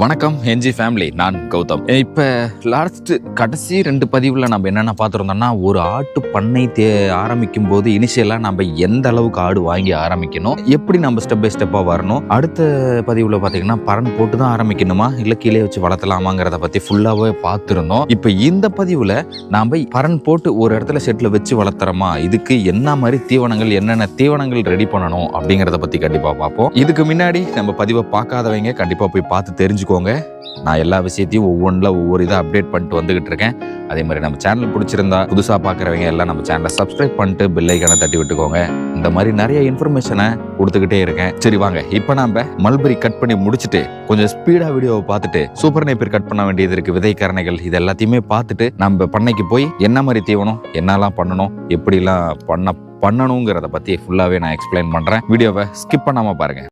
வணக்கம் NG family நான் கௌதம். இப்போ லாஸ்ட் கடைசி ரெண்டு பதிவில் நம்ம என்னென்ன பார்த்துருந்தோம்னா ஒரு ஆட்டு பண்ணை தே ஆரம்பிக்கும் போது இனிஷியலாக நம்ம எந்த அளவுக்கு ஆடு வாங்கி ஆரம்பிக்கணும் எப்படி நம்ம ஸ்டெப் பை ஸ்டெப்பாக வரணும் அடுத்த பதிவில் பார்த்தீங்கன்னா பரன் போட்டு தான் ஆரம்பிக்கணுமா இல்லை கீழே வச்சு வளர்த்தலாமாங்கிறத பற்றி ஃபுல்லாகவே பார்த்துருந்தோம். இப்போ இந்த பதிவில் நாம் பரன் போட்டு ஒரு இடத்துல செட்டில் வச்சு வளர்த்துறோமா இதுக்கு என்ன மாதிரி தீவனங்கள் என்னென்ன தீவனங்கள் ரெடி பண்ணணும் அப்படிங்கிறத பற்றி கண்டிப்பாக பார்ப்போம். இதுக்கு முன்னாடி நம்ம பதிவை பார்க்காதவங்க கண்டிப்பாக போய் பார்த்து தெரிஞ்சுக்கோங்க. நான் எல்லா விஷயத்தையும் ஒவ்வொன்றில் ஒவ்வொரு இதாக அப்டேட் பண்ணிட்டு வந்துகிட்டு இருக்கேன். அதே மாதிரி நம்ம சேனல் பிடிச்சிருந்தா புதுசாக பார்க்குறவங்க எல்லாம் நம்ம சேனலை சப்ஸ்கிரைப் பண்ணிட்டு பில்லைக்கான தட்டி விட்டுக்கோங்க. இந்த மாதிரி நிறைய இன்ஃபர்மேஷனை கொடுத்துக்கிட்டே இருக்கேன். சரி வாங்க இப்போ நாம் மல்பரி கட் பண்ணி முடிச்சுட்டு கொஞ்சம் ஸ்பீடாக வீடியோவை பார்த்துட்டு சூப்பர் நைப்பர் கட் பண்ண வேண்டியது இருக்குது விதை கரணைகள் இது எல்லாத்தையுமே பார்த்துட்டு நம்ம பண்ணைக்கு போய் என்ன மாதிரி தீவனம் என்னெல்லாம் பண்ணணும் எப்படிலாம் பண்ண பண்ணணுங்கிறத பற்றி ஃபுல்லாகவே நான் எக்ஸ்பிளைன் பண்ணுறேன் வீடியோவை ஸ்கிப் பண்ணாமல் பாருங்கள்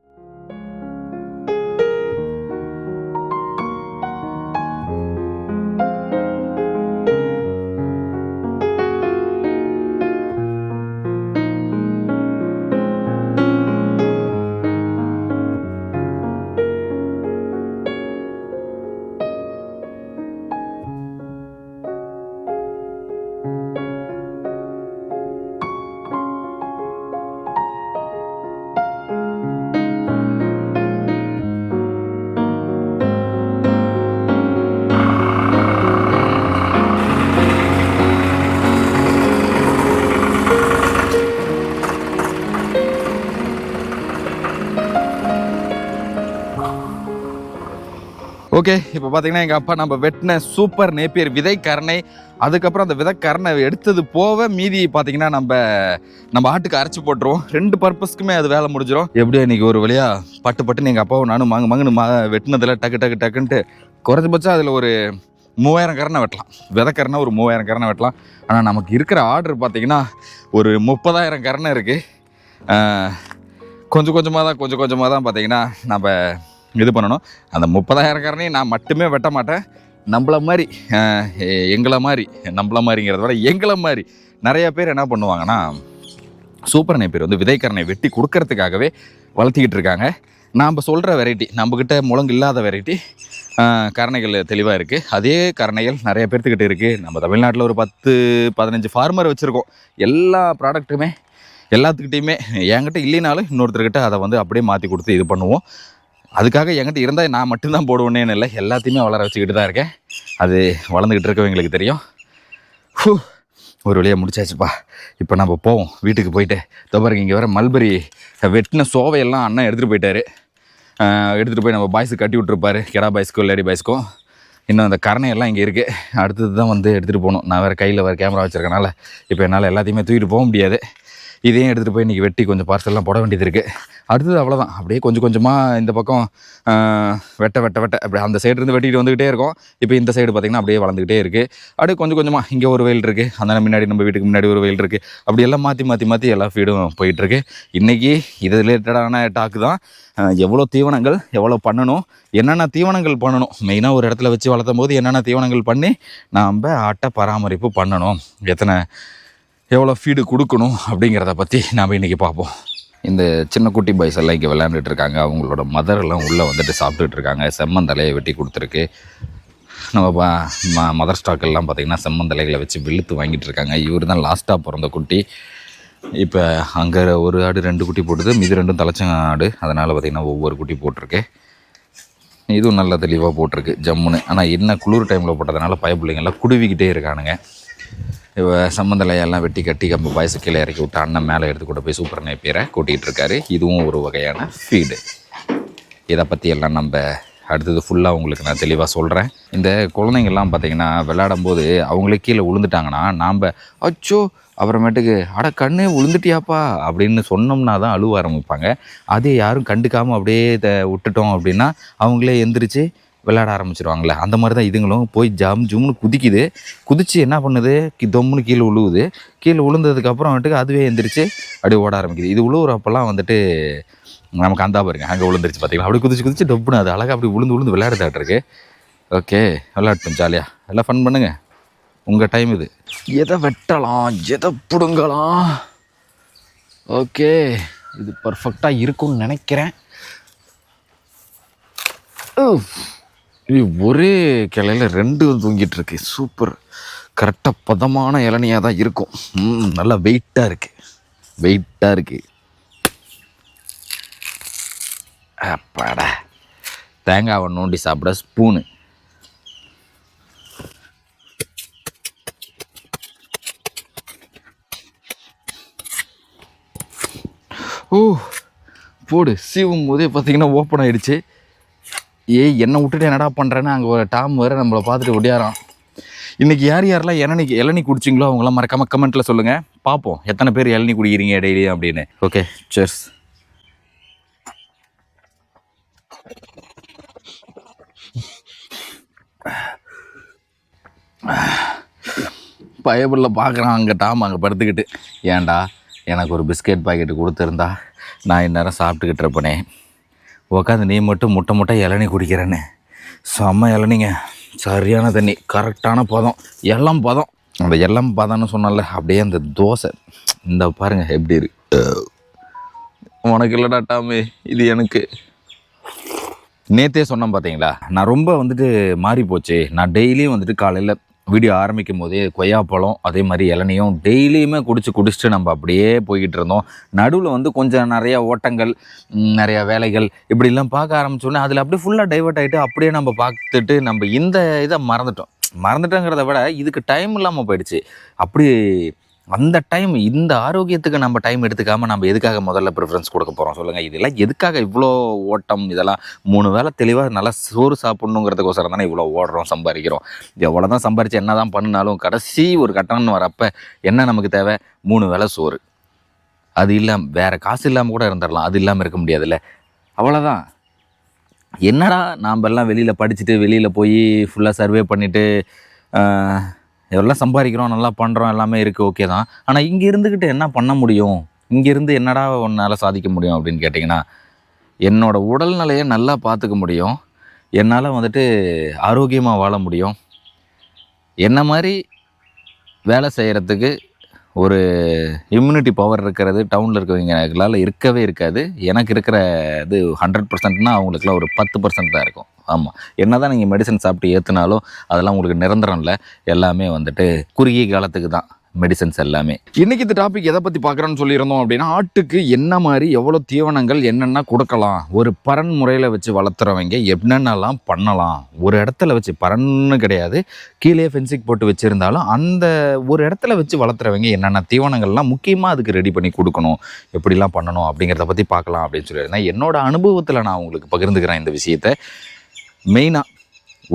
ஓகே இப்போ பார்த்தீங்கன்னா எங்கள் அப்பா நம்ம வெட்டின சூப்பர் நேப்பியர் விதை கரணை அதுக்கப்புறம் அந்த விதை கரணை எடுத்தது போக மீதி பார்த்தீங்கன்னா நம்ம நம்ம ஆட்டுக்கு அரைச்சி போட்டுருவோம். ரெண்டு பர்பஸ்க்குமே அது வேலை முடிஞ்சிடும் எப்படியோ இன்னைக்கு ஒரு வழியாக பட்டு பட்டுன்னு எங்கள் அப்பாவும் நானும் மங்கு மங்குன்னு மா வெட்டினதில் டக்கு டக்கு டக்குன்ட்டு குறைஞ்சபட்சம் அதில் ஒரு மூவாயிரம் கரணை வெட்டலாம். விதை கரணை ஒரு மூவாயிரம் கரணை வெட்டலாம். ஆனால் நமக்கு இருக்கிற ஆர்டர் பார்த்தீங்கன்னா ஒரு முப்பதாயிரம் கரணை இருக்குது கொஞ்சம் கொஞ்சமாக தான் கொஞ்சம் கொஞ்சமாக தான் பார்த்தீங்கன்னா நம்ம இது பண்ணணும். அந்த முப்பதாயிரக்காரனையும் நான் மட்டுமே வெட்ட மாட்டேன். நம்மள மாதிரி எங்களை மாதிரி நம்மள மாதிரிங்கிறத விட எங்களை மாதிரி நிறைய பேர் என்ன பண்ணுவாங்கன்னா சூப்பரனை பேர் வந்து விதைக்கரனை வெட்டி கொடுக்கறதுக்காகவே வளர்த்திக்கிட்டு இருக்காங்க. நாம் சொல்கிற வெரைட்டி நம்மக்கிட்ட முழங்கு இல்லாத வெரைட்டி கரணைகள் தெளிவாக இருக்குது அதே கரணைகள் நிறைய பேர்த்துக்கிட்ட இருக்குது நம்ம தமிழ்நாட்டில் ஒரு பத்து பதினஞ்சு ஃபார்மர் வச்சுருக்கோம். எல்லா ப்ராடக்ட்டுமே எல்லாத்துக்கிட்டையுமே என்கிட்ட இல்லைனாலும் இன்னொருத்தர்கிட்ட அதை வந்து அப்படியே மாற்றி கொடுத்து இது பண்ணுவோம். அதுக்காக என்கிட்ட இருந்தால் நான் மட்டும்தான் போடுவேன்னு இல்லை எல்லாத்தையுமே வளர வச்சுக்கிட்டு தான் இருக்கேன். அது வளர்ந்துக்கிட்டு இருக்கவங்களுக்கு தெரியும். ஹூ, ஒரு வழியாக முடிச்சாச்சுப்பா. இப்போ நம்ம போவோம். வீட்டுக்கு போயிட்டு தொபருக்கு இங்கே வர மல்பரி வெட்டின சோவையெல்லாம் அண்ணன் எடுத்துகிட்டு போயிட்டார். எடுத்துகிட்டு போய் நம்ம பாய்ஸுக்கு கட்டி விட்ருப்பாரு கெடா பாய்ஸ்க்கும் லேடி பாய்ஸ்க்கும் இன்னும் அந்த கரணையெல்லாம் இங்கே இருக்குது அடுத்தது தான் வந்து எடுத்துகிட்டு போகணும். நான் வேறு கையில் வேறு கேமரா வச்சுருக்கனால இப்போ என்னால் எல்லாத்தையுமே தூக்கிட்டு போக முடியாது. இதையும் எடுத்துகிட்டு போய் இன்றைக்கி வெட்டி கொஞ்சம் பார்சல்லாம் போட வேண்டியது இருக்குது அடுத்தது அவ்வளோதான் அப்படியே கொஞ்சம் கொஞ்சமாக இந்த பக்கம் வெட்ட வெட்ட வெட்ட. அப்படி அந்த சைடு இருந்து வெட்டிட்டு வந்துக்கிட்டே இருக்கும். இப்போ இந்த சைடு பார்த்திங்கன்னா அப்படியே வளர்ந்துக்கிட்டே இருக்குது அப்படியே கொஞ்சம் கொஞ்சமாக இங்கே ஒரு வயல் இருக்குது அந்த முன்னாடி நம்ம வீட்டுக்கு முன்னாடி ஒரு வயல் இருக்குது அப்படி எல்லாம் மாற்றி மாற்றி மாற்றி எல்லா ஃபீடும் போயிட்டுருக்கு இன்றைக்கி இது ரிலேட்டடான டாக்கு தான். எவ்வளோ தீவனங்கள் எவ்வளோ பண்ணணும் என்னென்ன தீவனங்கள் பண்ணணும்? மெயினாக ஒரு இடத்துல வச்சு வளர்த்தும் போது என்னென்ன தீவனங்கள் பண்ணி நாம் ஆட்டை பராமரிப்பு பண்ணணும். எத்தனை எவ்வளோ ஃபீடு கொடுக்கணும் அப்படிங்கிறத பற்றி நாம் இன்றைக்கி பார்ப்போம். இந்த சின்ன குட்டி பாய்ஸ் எல்லாம் இங்கே விளையாண்டுட்டு இருக்காங்க. அவங்களோட மதரெல்லாம் உள்ளே வந்துட்டு சாப்பிட்டுட்டு இருக்காங்க. செம்மந்தலையை வெட்டி கொடுத்துருக்கு. நம்ம பா ம மதர் ஸ்டாக்கெல்லாம் பார்த்திங்கன்னா செம்மந்தலைகளை வச்சு வெளுத்து வாங்கிட்டு இருக்காங்க. இவர் தான் லாஸ்ட்டாக பிறந்த குட்டி. இப்போ அங்கே ஒரு ஆடு ரெண்டு குட்டி போட்டுது. மீது ரெண்டும் தலைச்ச ஆடு. அதனால் பார்த்திங்கன்னா ஒவ்வொரு குட்டி போட்டிருக்கு. இதுவும் நல்லா தெளிவாக போட்டிருக்கு ஜம்முன்னு. ஆனால் என்ன குளிர் டைமில் போட்டதுனால பயப்பிள்ளைங்கெல்லாம் குடுவிக்கிட்டே இருக்கானுங்க. சம்மந்தலையெல்லாம் வெட்டி கட்டி கம்ப பாய்ஸு கீழே இறக்கி விட்டு அண்ணன் மேலே எடுத்து கொண்டு போய் சூப்பர் நேப்பியரை கூட்டிகிட்டு இருக்காரு. இதுவும் ஒரு வகையான ஃபீடு இதை பற்றி எல்லாம் நம்ம அடுத்தது ஃபுல்லாக உங்களுக்கு நான் தெளிவாக சொல்கிறேன் இந்த குழந்தைங்கள்லாம் பார்த்தீங்கன்னா விளையாடும் போது அவங்களே கீழே விழுந்துட்டாங்கன்னா நாம் அச்சோ அப்புறமேட்டுக்கு அட கண்ணு விழுந்துட்டியாப்பா அப்படின்னு சொன்னோம்னா தான் அழுவ ஆரம்பிப்பாங்க. அதே யாரும் கண்டுக்காமல் அப்படியே இதை விட்டுட்டோம் அப்படின்னா அவங்களே எந்திரிச்சு விளையாட ஆரம்பிச்சிருவாங்களே அந்த மாதிரி தான் இதுங்களும் போய் ஜம் ஜும்னு குதிக்குது. குதிச்சு என்ன பண்ணுது? தொம்முன்னு கீழே விழுவுது கீழே விழுந்ததுக்கப்புறம் வந்துட்டு அதுவே எந்திரிச்சு அப்படியே ஓட ஆரம்பிக்குது. இது உழுவுறப்பெல்லாம் வந்துட்டு நமக்கு அந்த பாருங்க அங்கே விழுந்துருச்சு பார்த்தீங்களா அப்படி குதிச்சு குதிச்சு டப்புன்னு அது அழகாக அப்படி விழுந்து விழுந்து விளையாடுதாட்டிருக்கு ஓகே விளையாட்டும் ஜாலியாக எல்லாம் ஃபன் பண்ணுங்க. உங்கள் டைம் இது. எதை வெட்டலாம்? எதை பிடுங்கலாம்? ஓகே இது பர்ஃபெக்டாக இருக்கும்னு நினைக்கிறேன். ஓ ஒரே கிளையில ரெண்டு தூங்கிட்டு இருக்கு சூப்பர். கரெக்டாக பதமான இளநியாக தான் இருக்கும். ம், நல்லா வெயிட்டாக இருக்கு. வெயிட்டாக இருக்கு. அப்பாடா. தேங்காவை நோண்டி சாப்பிட ஸ்பூனு. ஓ போடு. சீவும் போதே பார்த்தீங்கன்னா ஓப்பன் ஆகிடுச்சு ஏய் என்னை விட்டுட்டு என்னடா பண்ணுறேன்னு அங்கே ஒரு டாம் வேறு நம்மளை பார்த்துட்டு ஒடியாரான் இன்றைக்கி யார் யாரெல்லாம் இளநீ இளநீ குடிச்சிங்களோ அவங்களாம் மறக்காம கமெண்ட்டில் சொல்லுங்கள் பார்ப்போம். எத்தனை பேர் இளநீ குடிக்கிறீங்க டெய்லி அப்படின்னு. ஓகே சேர்ஸ் பயபுள்ள பார்க்குறான் அங்கே டாம் அங்கே படுத்துக்கிட்டு. ஏன்டா எனக்கு ஒரு பிஸ்கெட் பாக்கெட்டு கொடுத்துருந்தா நான் இந்நேரம் சாப்பிட்டுக்கிட்டு இருப்பேனே. உக்காந்து நீ மட்டும் முட்டை முட்டை இளநீ குடிக்கிறேன்னு. செம்ம இளநீங்க. சரியான தண்ணி. கரெக்டான பதம். எல்லாம் பதம். அந்த எல்லாம் பதம்னு சொன்னால அப்படியே அந்த தோசை. இந்த பாருங்க எப்படி இருக்கு. உனக்கு இல்லைடா டாமே இது எனக்கு. நேத்தே சொன்னேன் பார்த்தீங்களா நான் ரொம்ப வந்துட்டு மாறி போச்சு நான் டெய்லியும் வந்துட்டு காலையில் வீடியோ ஆரம்பிக்கும் போதே கொய்யாப்பழம் அதே மாதிரி இளநியும் டெய்லியுமே குடிச்சு குடிச்சிட்டு நம்ம அப்படியே போய்கிட்டு இருந்தோம். நடுவில் வந்து கொஞ்சம் நிறையா ஓட்டங்கள் நிறையா வேலைகள் இப்படிலாம் பார்க்க ஆரம்பிச்சோன்னே அதில் அப்படியே ஃபுல்லாக டைவெர்ட் ஆகிட்டு அப்படியே நம்ம பார்த்துட்டு நம்ம இந்த இதை மறந்துட்டோம். மறந்துட்டோங்கிறத விட இதுக்கு டைம் இல்லாமல் போயிடுச்சு. அப்படி அந்த டைம் இந்த ஆரோக்கியத்துக்கு நம்ம டைம் எடுத்துக்காமல் நம்ம எதுக்காக முதல்ல ப்ரிஃபரன்ஸ் கொடுக்க போகிறோம் சொல்லுங்கள் இதெல்லாம் எதுக்காக இவ்வளோ ஓட்டம் இதெல்லாம் மூணு வேளை தெளிவாக நல்லா சோறு சாப்பிட்ணுங்கிறதுக்கோசரம் தானே இவ்வளோ ஓடுறோம் சம்பாதிக்கிறோம். எவ்வளோ தான் சம்பாரித்து என்ன தான் பண்ணினாலும் கடைசி ஒரு கட்டணம்னு வரப்போ என்ன நமக்கு தேவை? மூணு வேளை சோறு. அது இல்லாமல் வேறு காசு இல்லாமல் கூட இருந்துடலாம் அது இல்லாமல் இருக்க முடியாதுல்ல. அவ்வளோதான் என்னடா நாம் எல்லாம் வெளியில் படிச்சுட்டு வெளியில் போய் ஃபுல்லாக சர்வே பண்ணிவிட்டு இதெல்லாம் சம்பாதிக்கிறோம் நல்லா பண்ணுறோம் எல்லாமே இருக்குது ஓகே தான். ஆனால் இங்கே இருந்துக்கிட்டு என்ன பண்ண முடியும்? இங்கேருந்து என்னடா உன்னால் சாதிக்க முடியும் அப்படின்னு கேட்டிங்கன்னா என்னோடய உடல்நிலையை நல்லா பார்த்துக்க முடியும். என்னால் வந்துட்டு ஆரோக்கியமாக வாழ முடியும். என்ன மாதிரி வேலை செய்கிறதுக்கு ஒரு இம்யூனிட்டி பவர் இருக்கிறது டவுனில் இருக்கிறவங்களால இருக்கவே இருக்காது. எனக்கு இருக்கிற இது ஹண்ட்ரட் பர்சன்ட்னா அவங்களுக்குலாம் ஒரு பத்து பர்சன்ட் தான் இருக்கும். ஆமாம் என்ன தான் நீங்கள் மெடிசன் சாப்பிட்டு ஏற்றுனாலும் அதெல்லாம் உங்களுக்கு நிரந்தரம் இல்லை. எல்லாமே வந்துட்டு குறுகிய காலத்துக்கு தான். மெடிசன்ஸ் எல்லாமே. இன்னைக்கு இந்த டாபிக் எதை பற்றி பார்க்குறோன்னு சொல்லியிருந்தோம் அப்படின்னா ஆட்டுக்கு என்ன மாதிரி எவ்வளோ தீவனங்கள் என்னென்ன கொடுக்கலாம் ஒரு பரன் முறையில் வச்சு வளர்த்துறவங்க என்னென்னலாம் பண்ணலாம். ஒரு இடத்துல வச்சு பரன்னு கிடையாது கீழே ஃபென்சிங் போட்டு வச்சுருந்தாலும் அந்த ஒரு இடத்துல வச்சு வளர்த்துறவங்க என்னென்ன தீவனங்கள்லாம் முக்கியமாக அதுக்கு ரெடி பண்ணி கொடுக்கணும் எப்படிலாம் பண்ணணும் அப்படிங்கிறத பற்றி பார்க்கலாம் அப்படின்னு சொல்லியிருந்தேன். என்னோட அனுபவத்தில் நான் உங்களுக்கு பகிர்ந்துக்கிறேன் இந்த விஷயத்தை. மெயினாக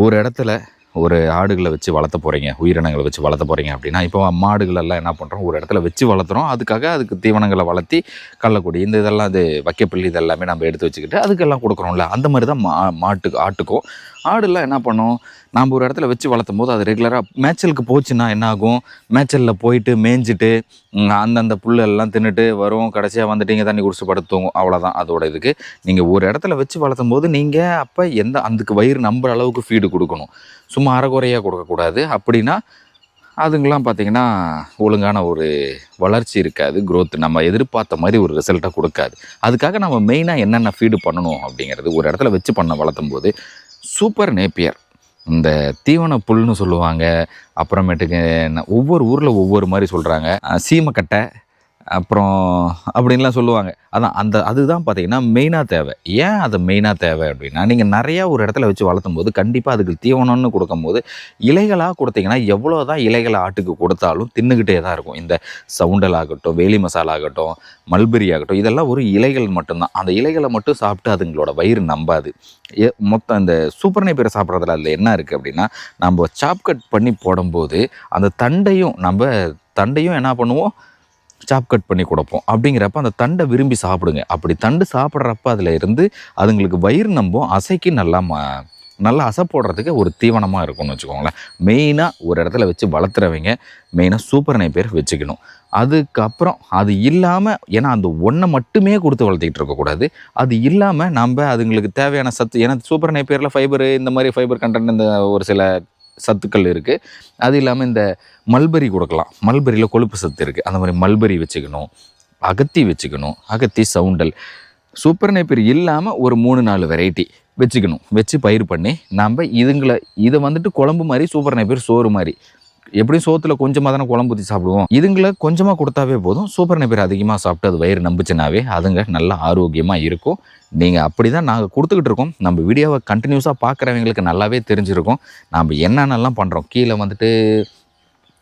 ஒரு இடத்துல ஒரு ஆடுகளை வச்சு வளர்த்த போகிறீங்க உயிரினங்களை வச்சு வளர்த்த போகிறீங்க அப்படின்னா இப்போ மாடுகளெல்லாம் என்ன பண்ணுறோம் ஒரு இடத்துல வச்சு வளர்த்துறோம். அதுக்காக அதுக்கு தீவனங்களை வளர்த்தி கள்ளக்குடி இந்த இதெல்லாம் அது வைக்கப்புள்ளி இதெல்லாமே நம்ம எடுத்து வச்சுக்கிட்டு அதுக்கெல்லாம் கொடுக்குறோம்ல. அந்த மாதிரி தான் மா மாட்டுக்கு ஆட்டுக்கும். ஆடுலாம் என்ன பண்ணும்? நாம் ஒரு இடத்துல வச்சு வளர்த்தும் போது அது ரெகுலராக மேய்ச்சலுக்கு போச்சுன்னா என்ன ஆகும் மேய்ச்சலில் போயிட்டு மேய்ஞ்சிட்டு அந்தந்த புல்லெல்லாம் தின்னுட்டு வரும் கடைசியாக வந்துட்டீங்க தண்ணி குடிச்சு படுத்தும் அவ்வளோதான் அதோட இதுக்கு. நீங்கள் ஒரு இடத்துல வச்சு வளர்த்தும் போது நீங்கள் அப்போ எந்த அதுக்கு வயிறு நம்புற அளவுக்கு ஃபீடு கொடுக்கணும். சும்மா அறகுறையாக கொடுக்கக்கூடாது. அப்படின்னா அதுங்கெலாம் பார்த்தீங்கன்னா ஒழுங்கான ஒரு வளர்ச்சி இருக்காது க்ரோத் நம்ம எதிர்பார்த்த மாதிரி ஒரு ரிசல்ட்டை கொடுக்காது. அதுக்காக நம்ம மெயினாக என்னென்ன ஃபீடு பண்ணணும் அப்படிங்கிறது ஒரு இடத்துல வச்சு பண்ண வளர்த்தும் போது சூப்பர் நேப்பியர் இந்த தீவன புல்னு சொல்லுவாங்க. அப்புறமேட்டுக்கு ஒவ்வொரு ஊரில் ஒவ்வொரு மாதிரி சொல்கிறாங்க சீமக்கட்டை அப்புறம் அப்படின்லாம் சொல்லுவாங்க. அதான் அந்த அதுதான் பார்த்தீங்கன்னா மெயினாக தேவை. ஏன் அது மெயினாக தேவை அப்படின்னா நீங்கள் நிறையா ஒரு இடத்துல வச்சு வளர்த்தும் போது கண்டிப்பாக அதுக்கு தீவனம்னு கொடுக்கும்போது இலைகளாக கொடுத்தீங்கன்னா எவ்வளோ தான் இலைகளை ஆட்டுக்கு கொடுத்தாலும் தின்னுக்கிட்டே தான் இருக்கும். இந்த சவுண்டல் ஆகட்டும் வேலி மசாலா ஆகட்டும் மல்பெரி ஆகட்டும் இதெல்லாம் ஒரு இலைகள் மட்டும்தான். அந்த இலைகளை மட்டும் சாப்பிட்டு அதுங்களோட வயிறு நம்பாது. ஏ மொத்தம் இந்த சூப்பர் பேரை சாப்பிட்றதுல அதில் என்ன இருக்குது அப்படின்னா நம்ம சாப்கட் பண்ணி போடும்போது அந்த தண்டையும் நம்ம தண்டையும் என்ன பண்ணுவோம்? சாப் கட் பண்ணி கொடுப்போம். அப்படிங்கிறப்ப அந்த தண்டை விரும்பி சாப்பிடுங்க. அப்படி தண்டு சாப்பிட்றப்ப அதில் இருந்து அதுங்களுக்கு வயிறு நம்பும் அசைக்கு நல்லா ம நல்லா அசை போடுறதுக்கு ஒரு தீவனமாக இருக்கும்னு வச்சுக்கோங்களேன். மெயினாக ஒரு இடத்துல வச்சு வளர்த்துறவங்க மெயினாக சூப்பர் பேர் வச்சுக்கணும். அதுக்கப்புறம் அது இல்லாமல் ஏன்னா அந்த ஒன்றை மட்டுமே கொடுத்து வளர்த்திக்கிட்டு இருக்கக்கூடாது. அது இல்லாமல் நம்ம அதுங்களுக்கு தேவையான சத்து ஏன்னா சூப்பர் பேரில் ஃபைபர் இந்த மாதிரி ஃபைபர் கண்டென்ட் இந்த ஒரு சில சத்துக்கள் இருக்குது அது இல்லாமல் இந்த மல்பெரி கொடுக்கலாம். மல்பெரியில் கொழுப்பு சத்து இருக்குது அந்த மாதிரி மல்பெரி வச்சுக்கணும். அகத்தி வச்சுக்கணும். அகத்தி சவுண்டல். சூப்பர் நேப்பியர் இல்லாமல் ஒரு மூணு நாலு வெரைட்டி வச்சுக்கணும். வச்சு பயிர் பண்ணி நம்ம இதுங்களை இதை வந்துட்டு குழம்பு மாதிரி சூப்பர் பேர் சோறு மாதிரி. எப்படியும் சோத்துல கொஞ்சமாக தானே குழம்பு ஊற்றி சாப்பிடுவோம். இதுங்களை கொஞ்சமாக கொடுத்தாவே போதும். சூப்பர் பேர் அதிகமாக சாப்பிட்டு அது வயிறு நம்பிச்சுனாவே அதுங்க நல்லா ஆரோக்கியமாக இருக்கும். நீங்கள் அப்படி தான் நாங்கள் கொடுத்துக்கிட்டு இருக்கோம். நம்ம வீடியோவை கண்டினியூஸாக பார்க்குறவங்களுக்கு நல்லாவே தெரிஞ்சிருக்கும். நம்ம என்னென்னலாம் பண்ணுறோம் கீழே வந்துட்டு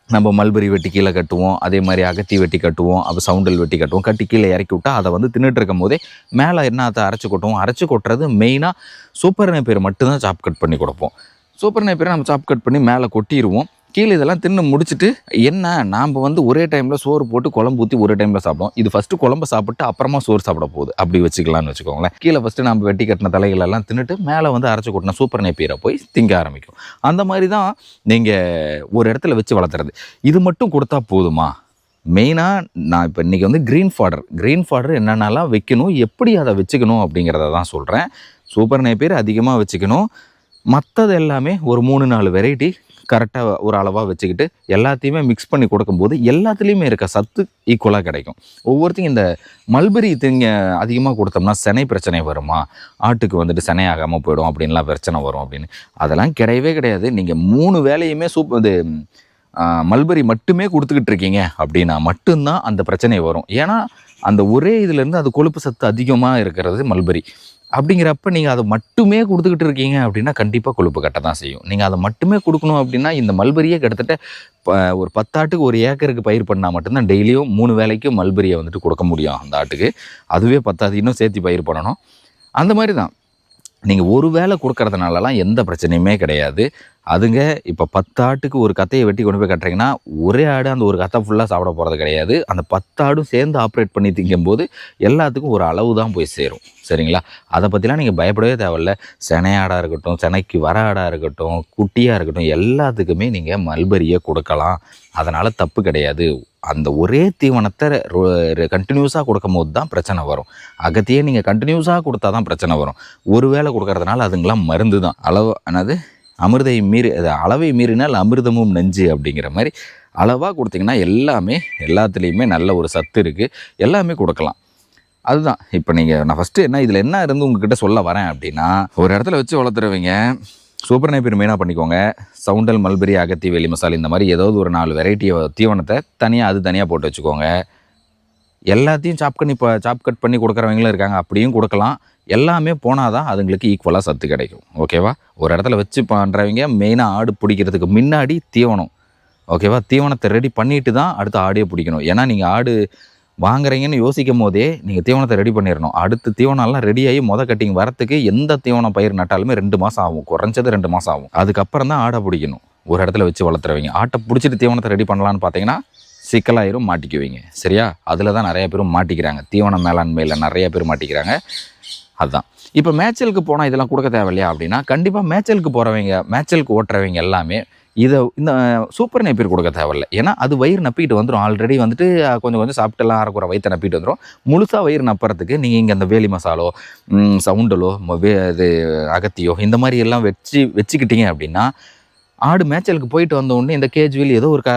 நம்ம மல்பெரி வெட்டி கீழே கட்டுவோம். அதே மாதிரி அகத்தி வெட்டி கட்டுவோம். அப்போ சவுண்டல் வெட்டி கட்டுவோம். கட்டி கீழே இறக்கி விட்டா அதை வந்து தின்னுட்டு இருக்கும் போதே மேலே என்ன அதை அரைச்சி கொட்டுவோம்? அரைச்சி கொட்டுறது மெயினாக சூப்பர் நேப்பேர் மட்டும்தான் சாப் கட் பண்ணி கொடுப்போம். சூப்பர் நேப்பேரை நம்ம சாப் கட் பண்ணி மேலே கொட்டிடுவோம் கீழே இதெல்லாம் தின்னு முடிச்சுட்டு என்ன நாம் வந்து ஒரே டைமில் சோறு போட்டு குழம்பு ஊற்றி ஒரே டைமில் சாப்பிடுவோம். இது ஃபஸ்ட்டு குழம்பு சாப்பிட்டு அப்புறமா சோறு சாப்பிட போகுது. அப்படி வச்சுக்கலாம்னு வச்சுக்கோங்களேன். கீழே ஃபஸ்ட்டு நம்ம வெட்டி கட்டின தலைகள் எல்லாம் தின்னுட்டு மேலே வந்து அரைச்சி கொட்டின சூப்பர் நெப்பீரை போய் திங்க ஆரம்பிக்கும். அந்த மாதிரி தான் நீங்கள் ஒரு இடத்துல வச்சு வளர்த்துறது. இது மட்டும் கொடுத்தா போதுமா? மெயினாக நான் இப்போ இன்றைக்கி வந்து க்ரீன் ஃபாடர் க்ரீன் ஃபாடர் என்னென்னலாம் வைக்கணும் எப்படி அதை வச்சுக்கணும் அப்படிங்கிறத தான் சொல்கிறேன் சூப்பர் நேப்பீர் அதிகமாக வச்சுக்கணும். மற்றது எல்லாமே ஒரு மூணு நாலு வெரைட்டி கரெக்டாக ஒரு அளவாக வச்சுக்கிட்டு எல்லாத்தையுமே மிக்ஸ் பண்ணி கொடுக்கும்போது எல்லாத்துலேயுமே இருக்க சத்து ஈக்குவலாக கிடைக்கும். ஒவ்வொருத்தையும் இந்த மல்பெரி திங்க அதிகமாக கொடுத்தோம்னா சினை பிரச்சனை வருமா? ஆட்டுக்கு வந்துட்டு சினையாகாமல் போயிடும் அப்படின்லாம் பிரச்சனை வரும் அப்படின்னு. அதெல்லாம் கிடையவே கிடையாது. நீங்கள் மூணு வேலையுமே சூப் இது மல்பெரி மட்டுமே கொடுத்துக்கிட்டு இருக்கீங்க அப்படின்னா மட்டும்தான் அந்த பிரச்சனை வரும். ஏன்னா அந்த ஒரே இதுலேருந்து அது கொழுப்பு சத்து அதிகமாக இருக்கிறது மல்பெரி அப்படிங்கிறப்ப நீங்கள் அதை மட்டுமே கொடுத்துக்கிட்டு இருக்கீங்க அப்படின்னா கண்டிப்பாக கொழுப்பு கட்ட தான் செய்யும். நீங்கள் அதை மட்டுமே கொடுக்கணும் அப்படின்னா இந்த மல்பரியை கிட்டத்தட்ட ஒரு பத்தாட்டுக்கு ஒரு ஏக்கருக்கு பயிர் பண்ணால் மட்டும்தான் டெய்லியும் மூணு வேளைக்கும் மல்பரியை வந்துட்டு கொடுக்க முடியும் அந்த ஆட்டுக்கு. அதுவே பத்தாது. இன்னும் சேர்த்து பயிர் பண்ணணும். அந்த மாதிரி தான். நீங்கள் ஒரு வேளை கொடுக்கறதுனாலலாம் எந்த பிரச்சனையுமே கிடையாது. அதுங்க இப்போ பத்து ஆட்டுக்கு ஒரு கத்தையை வெட்டி கொண்டு போய் கட்டுறீங்கன்னா ஒரே ஆடு அந்த ஒரு கத்தை ஃபுல்லாக சாப்பிட போகிறது கிடையாது. அந்த பத்து ஆடும் சேர்ந்து ஆப்ரேட் பண்ணி திங்கும்போது எல்லாத்துக்கும் ஒரு அளவு தான் போய் சேரும். சரிங்களா? அதை பற்றிலாம் நீங்கள் பயப்படவே தேவையில்ல. செனையாடாக இருக்கட்டும் செனைக்கு வர ஆடாக இருக்கட்டும் குட்டியாக இருக்கட்டும் எல்லாத்துக்குமே நீங்கள் மல்பரியை கொடுக்கலாம். அதனால் தப்பு கிடையாது. அந்த ஒரே தீவனத்தை கண்டினியூஸாக கொடுக்கும் போது தான் பிரச்சனை வரும். அகத்தியே நீங்கள் கண்டினியூஸாக கொடுத்தா தான் பிரச்சனை வரும். ஒரு வேளை கொடுக்கறதுனால அதுங்களாம் மருந்து தான். அளவு என்னது? அமிர்தை மீறி அது அளவை மீறினால் அமிர்தமும் நஞ்சு அப்படிங்கிற மாதிரி அளவாக கொடுத்தீங்கன்னா எல்லாமே எல்லாத்துலேயுமே நல்ல ஒரு சத்து இருக்குது எல்லாமே கொடுக்கலாம். அதுதான். இப்போ நீங்கள் நான் ஃபஸ்ட்டு என்ன இதில் என்ன இருந்து உங்ககிட்ட சொல்ல வரேன் அப்படின்னா ஒரு இடத்துல வச்சு வளர்த்துருவீங்க சூப்பர் நைப்பீர் மெயினாக பண்ணிக்கோங்க. சவுண்டல் மல்பெரி அகத்தி வெளி மசாலா இந்த மாதிரி ஏதாவது ஒரு நாலு வெரைட்டி தீவனத்தை தனியாக அது தனியாக போட்டு வச்சுக்கோங்க. எல்லாத்தையும் சாப் பண்ணி இப்போ சாப் கட் பண்ணி கொடுக்குறவங்களும் இருக்காங்க. அப்படியும் கொடுக்கலாம். எல்லாமே போனால் தான் அதுங்களுக்கு ஈக்குவலாக சத்து கிடைக்கும். ஓகேவா ஒரு இடத்துல வச்சு பண்ணுறவங்க மெயினாக ஆடு பிடிக்கிறதுக்கு முன்னாடி தீவனம். ஓகேவா தீவனத்தை ரெடி பண்ணிட்டு தான் அடுத்த ஆடே பிடிக்கணும். ஏன்னா நீங்கள் ஆடு வாங்குறீங்கன்னு யோசிக்கும் போதே நீங்கள் தீவனத்தை ரெடி பண்ணிடணும் அடுத்து தீவனம்லாம் ரெடியாகி மொதல் மொத கட்டிங் வரத்துக்கு எந்த தீவனம் பயிர் நட்டாலுமே ரெண்டு மாதம் ஆகும். குறைஞ்சது ரெண்டு மாதம் ஆகும். அதுக்கப்புறம் தான் ஆடை பிடிக்கணும். ஒரு இடத்துல வச்சு வளர்த்துறவங்க. ஆட்டை பிடிச்சிட்டு தீவனத்தை ரெடி பண்ணலான்னு பார்த்தீங்கன்னா சிக்கலாயிரும் மாட்டிக்குவீங்க. சரியா? அதில் தான் நிறைய பேரும் மாட்டிக்கிறாங்க. தீவன மேலாண்மையில் நிறைய பேர் மாட்டிக்கிறாங்க. அதுதான். இப்போ மேய்ச்சலுக்கு போனால் இதெல்லாம் கொடுக்க தேவையில்லையா அப்படின்னா கண்டிப்பாக மேய்ச்சலுக்கு போகிறவங்க மேய்ச்சலுக்கு ஓட்டுறவங்க எல்லாமே இதை இந்த சூப்பர் நெப்பீர் கொடுக்க தேவையில்ல. ஏன்னா அது வயிறு நப்பிக்கிட்டு வந்துடும் ஆல்ரெடி வந்துட்டு கொஞ்சம் கொஞ்சம் சாப்பிட்டுலாம் அரைக்குற வயிற்றை நப்பிட்டு வந்துடும் முழுசாக வயிறு நப்புறதுக்கு நீங்கள் இங்கே அந்த வேலி மசாலோ சவுண்டலோ வே இது அகத்தியோ இந்த மாதிரி எல்லாம் வச்சு வச்சுக்கிட்டீங்க அப்படின்னா ஆடு மேய்ச்சலுக்கு போயிட்டு வந்த உடனே இந்த கேஜ்வில் ஏதோ ஒரு க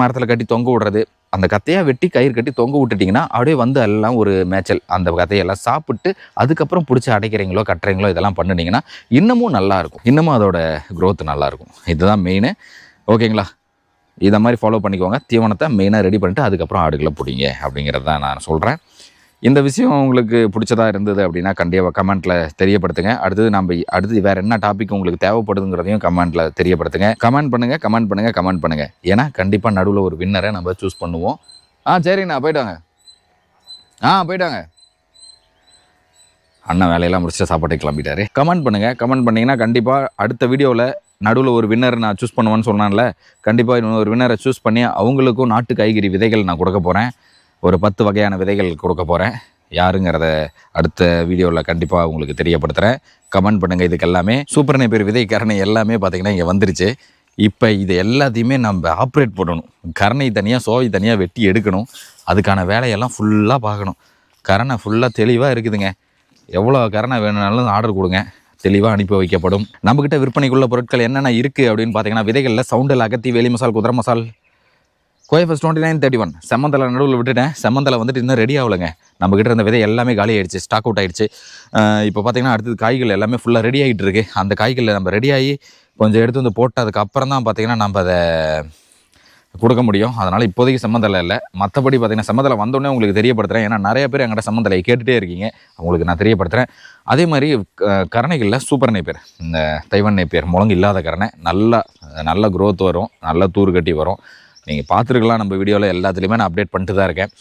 மரத்தில் கட்டி தொங்க விடுறது. அந்த கத்தையாக வெட்டி கயிறு கட்டி தொங்க விட்டுட்டிங்கன்னா அப்படியே வந்து எல்லாம் ஒரு மேய்ச்சல். அந்த கத்தையெல்லாம் சாப்பிட்டு அதுக்கப்புறம் பிடிச்சி அடைக்கிறீங்களோ கட்டுறீங்களோ இதெல்லாம் பண்ணினீங்கன்னா இன்னமும் நல்லாயிருக்கும் இன்னமும் அதோட க்ரோத் நல்லாயிருக்கும் இதுதான் மெயினு ஓகேங்களா? இதை மாதிரி ஃபாலோ பண்ணிக்கோங்க. தீவனத்தை மெயினாக ரெடி பண்ணிட்டு அதுக்கப்புறம் ஆடுகளை பிடிங்க அப்படிங்கிறது தான் நான் சொல்கிறேன் இந்த விஷயம் உங்களுக்கு பிடிச்சதா இருந்தது அப்படின்னா கண்டிப்பாக கமெண்ட்டில் தெரியப்படுத்துங்க. அடுத்தது நம்ம அடுத்து வேறு என்ன டாபிக் உங்களுக்கு தேவைப்படுதுங்கிறதையும் கமெண்ட்டில் தெரியப்படுத்துங்க. கமெண்ட் பண்ணுங்கள் கமெண்ட் பண்ணுங்கள் கமெண்ட் பண்ணுங்கள் ஏன்னா கண்டிப்பாக நடுவில் ஒரு வின்னரை நம்ம சூஸ் பண்ணுவோம். ஆ சரிங்கண்ணா போயிட்டாங்க. ஆ போயிட்டாங்க. அண்ணன் வேலையெல்லாம் முடிச்சுட்டு சாப்பாட்டு கிளம்பிட்டாரு. கமெண்ட் பண்ணுங்கள் கமெண்ட் பண்ணிங்கன்னா கண்டிப்பாக அடுத்த வீடியோவில் நடுவில் ஒரு வின்னர் நான் சூஸ் பண்ணுவேன்னு சொன்னான்ல கண்டிப்பாக இன்னொரு ஒரு வின்னரை சூஸ் பண்ணி அவங்களுக்கும் நாட்டு காய்கறி விதைகள் நான் கொடுக்க போகிறேன் ஒரு பத்து வகையான விதைகள் கொடுக்க போகிறேன் யாருங்கிறத அடுத்த வீடியோவில் கண்டிப்பாக உங்களுக்கு தெரியப்படுத்துகிறேன் கமெண்ட் பண்ணுங்கள் இதுக்கு எல்லாமே. சூப்பர் பேர் விதை கரணை எல்லாமே பார்த்தீங்கன்னா இங்கே வந்துருச்சு. இப்போ இது எல்லாத்தையுமே நம்ம ஆப்ரேட் பண்ணணும். கரணை தனியாக சோவை தனியாக வெட்டி எடுக்கணும். அதுக்கான வேலையெல்லாம் ஃபுல்லாக பார்க்கணும். கரணை ஃபுல்லாக தெளிவாக இருக்குதுங்க. எவ்வளோ கரணை வேணும்னாலும் ஆர்டர் கொடுங்க. தெளிவாக அனுப்பி வைக்கப்படும். நம்மக்கிட்ட விற்பனைக்குள்ள பொருட்கள் என்னென்ன இருக்குது அப்படின்னு பார்த்தீங்கன்னா விதைகளில் சவுண்டில் அகத்தி வேலி மசால் குதிரை மசால் COFS twenty nine thirty one செம்மந்தலை நடுவில் விட்டுட்டேன். செம்மந்தலை வந்துட்டு இன்னும் ரெடி ஆகலைங்க. நம்ம இருந்த விதை எல்லாமே காலி ஆயிடுச்சு ஸ்டாக் அவுட் ஆயிடுச்சு. இப்போ பார்த்தீங்கன்னா அடுத்தது காய்கள் எல்லாமே ஃபுல்லாக ரெடி ஆகிட்டு இருக்கு. அந்த காய்களில் நம்ம ரெடி ஆகி கொஞ்சம் எடுத்து வந்து போட்டதுக்கு அப்புறம் தான் பார்த்தீங்கன்னா நம்ம அதை கொடுக்க முடியும். அதனால் இப்போதைக்கு சம்மந்தலை இல்லை. மற்றபடி பார்த்தீங்கன்னா சம்மந்தலை வந்தோடனே உங்களுக்கு தெரியப்படுத்துகிறேன் ஏன்னா நிறைய பேர் என்கிட்ட சம்மந்தலை கேட்டுகிட்டே இருக்கீங்க. அவங்களுக்கு நான் தெரியப்படுத்துகிறேன் அதே மாதிரி க- கரணைகளில் சூப்பர் நெய்ப்பேர் இந்த தைவன் நெய்ப்பேர் முழங்கு இல்லாத கரணை. நல்லா நல்ல க்ரோத் வரும். நல்ல தூர் கட்டி வரும். நீங்கள் பார்த்துருக்கலாம் நம்ம வீடியோவில் எல்லாத்துலேயுமே நான் அப்டேட் பண்ணிட்டு தான் இருக்கேன்.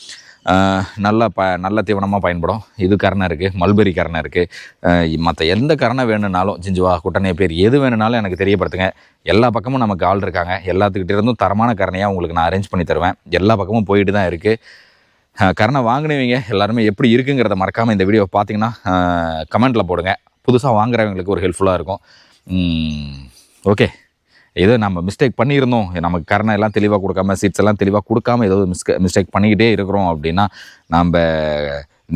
நல்லா நல்ல ப நல்ல தீவனமாக பயன்படும். இது கரணை இருக்குது மல்பெரி கரணை இருக்குது மற்ற எந்த கரணை வேணும்னாலும் ஜிஞ்சுவா குட்டனை பேர் எது வேணும்னாலும் எனக்கு தெரியப்படுத்துங்க. எல்லா பக்கமும் நமக்கு ஆள் இருக்காங்க. எல்லாத்துக்கிட்டே இருந்தும் தரமான கரணையாக உங்களுக்கு நான் அரேஞ்ச் பண்ணி தருவேன். எல்லா பக்கமும் போயிட்டு தான் இருக்குது கரணை வாங்கினவங்க எல்லாருமே எப்படி இருக்குங்கிறத மறக்காமல் இந்த வீடியோ பார்த்தீங்கன்னா கமெண்ட்டில் போடுங்க. புதுசாக வாங்குறவங்களுக்கு ஒரு ஹெல்ப்ஃபுல்லாக இருக்கும். ஓகே ஏதோ நம்ம மிஸ்டேக் பண்ணியிருந்தோம். நமக்கு கரணை எல்லாம் தெளிவாக கொடுக்காம சீட்ஸ் எல்லாம் தெளிவாக கொடுக்காம ஏதோ மிஸ்க மிஸ்டேக் பண்ணிக்கிட்டே இருக்கிறோம் அப்படின்னா நம்ம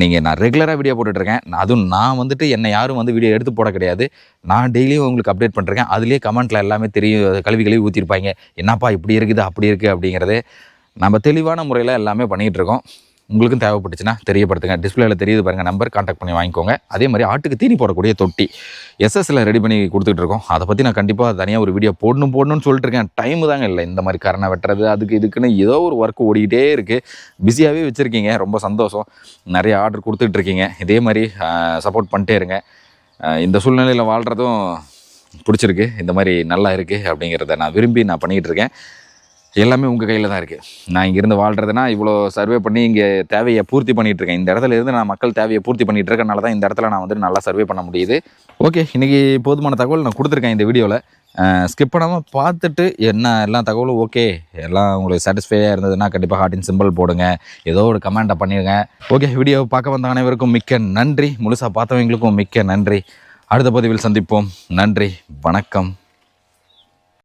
நீங்கள் நான் ரெகுலராக வீடியோ போட்டுட்ருக்கேன். அதுவும் நான் வந்துட்டு என்னை யாரும் வந்து வீடியோ எடுத்து போட கிடையாது. நான் டெய்லியும் உங்களுக்கு அப்டேட் பண்ணிருக்கேன். அதுலேயே கமெண்ட்டில் எல்லாமே தெரியும். கழுவி கழுவி ஊற்றிருப்பாங்க என்னப்பா இப்படி இருக்குது அப்படி இருக்குது அப்படிங்கிறது நம்ம தெளிவான முறையில் எல்லாமே பண்ணிகிட்டு இருக்கோம் உங்களுக்கும் தேவைப்பட்டுச்சுன்னா தெரியப்படுத்துங்க. டிஸ்பிளேல தெரியுது பாருங்கள் நம்பர் காண்டாக்ட் பண்ணி வாங்கிக்கோங்க. அதே மாதிரி ஆட்டுக்கு தீனி போடக்கூடிய தொட்டி. எஸ்எஸ்ல ரெடி பண்ணி கொடுத்துட்டு இருக்கோம். அதை பற்றி நான் கண்டிப்பாக தனியாக ஒரு வீடியோ போடணும் போடணும்னு சொல்லிட்டு இருக்கேன். டைம் தாங்க இல்லை. இந்த மாதிரி கரணை வெட்டுறது அதுக்கு இதுக்குன்னு ஏதோ ஒரு ஒர்க் ஓடிக்கிட்டே இருக்குது பிஸியாகவே வச்சுருக்கீங்க. ரொம்ப சந்தோஷம். நிறைய ஆர்டர் கொடுத்துட்டு இருக்கீங்க. இதே மாதிரி சப்போர்ட் பண்ணிட்டே இருங்க. இந்த சூழ்நிலையில் வாழ்கிறதும் பிடிச்சிருக்கு. இந்த மாதிரி நல்லா இருக்குது அப்படிங்கிறத நான் விரும்பி நான் பண்ணிக்கிட்டு இருக்கேன். எல்லாமே உங்கள் கையில் தான் இருக்குது நான் இங்கேருந்து வாழ்கிறதுனா இவ்வளோ சர்வே பண்ணி இங்கே தேவையை பூர்த்தி பண்ணிகிட்டு இருக்கேன். இந்த இடத்துல இருந்து நான் மக்கள் தேவையை பூர்த்தி பண்ணிகிட்டு இருக்கனால தான் இந்த இடத்துல நான் வந்து நல்லா சர்வே பண்ண முடியுது. ஓகே இன்றைக்கி போதுமான தகவல் நான் கொடுத்துருக்கேன் இந்த வீடியோவில் ஸ்கிப் பண்ணாமல் பார்த்துட்டு என்ன எல்லா தகவலும் ஓகே எல்லாம் உங்களுக்கு சாட்டிஸ்ஃபையாக இருந்ததுன்னா கண்டிப்பாக ஹார்ட்டின் சிம்பிள் போடுங்க. ஏதோ ஒரு கமெண்ட்டை பண்ணிடுங்க ஓகே வீடியோ பார்க்க வந்த அனைவருக்கும் மிக்க நன்றி. முழுசாக பார்த்தவங்களுக்கும் மிக்க நன்றி. அடுத்த பதிவில் சந்திப்போம். நன்றி. வணக்கம்.